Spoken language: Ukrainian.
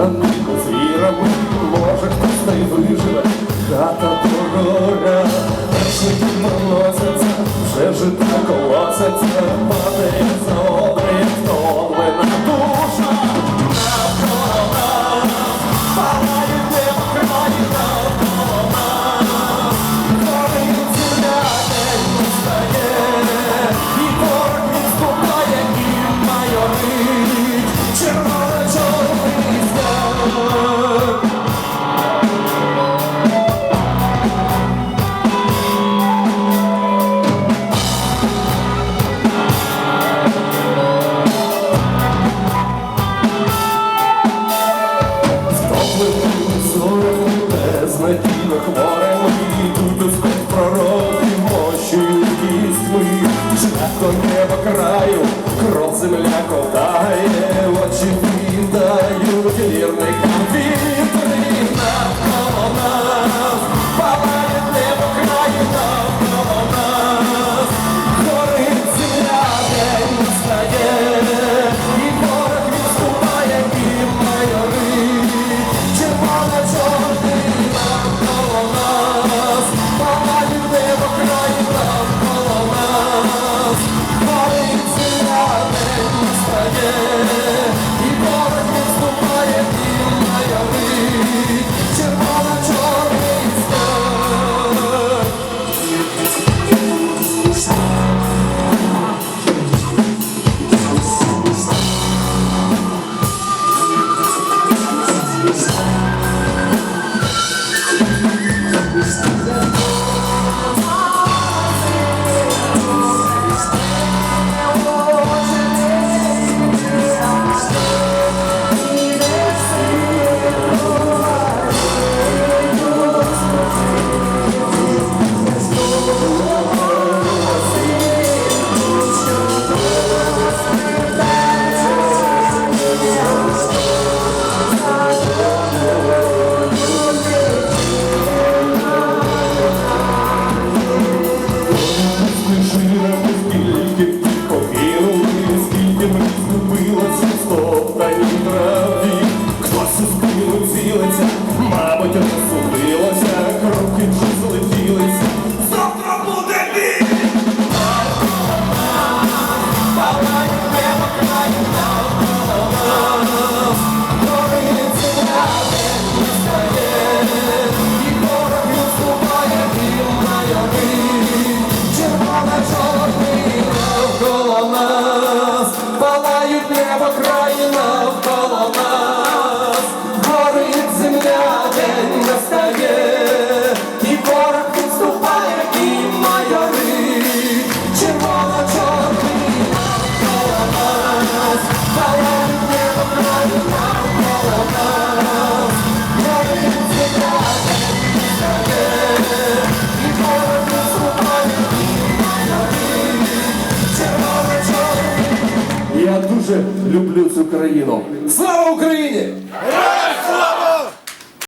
Звірами може хтось та й виживе, хата дорога, перший молоситься, вже життя колоситься, падає за до неба краю кров земляку. muito люблю цю країну. Слава Україні!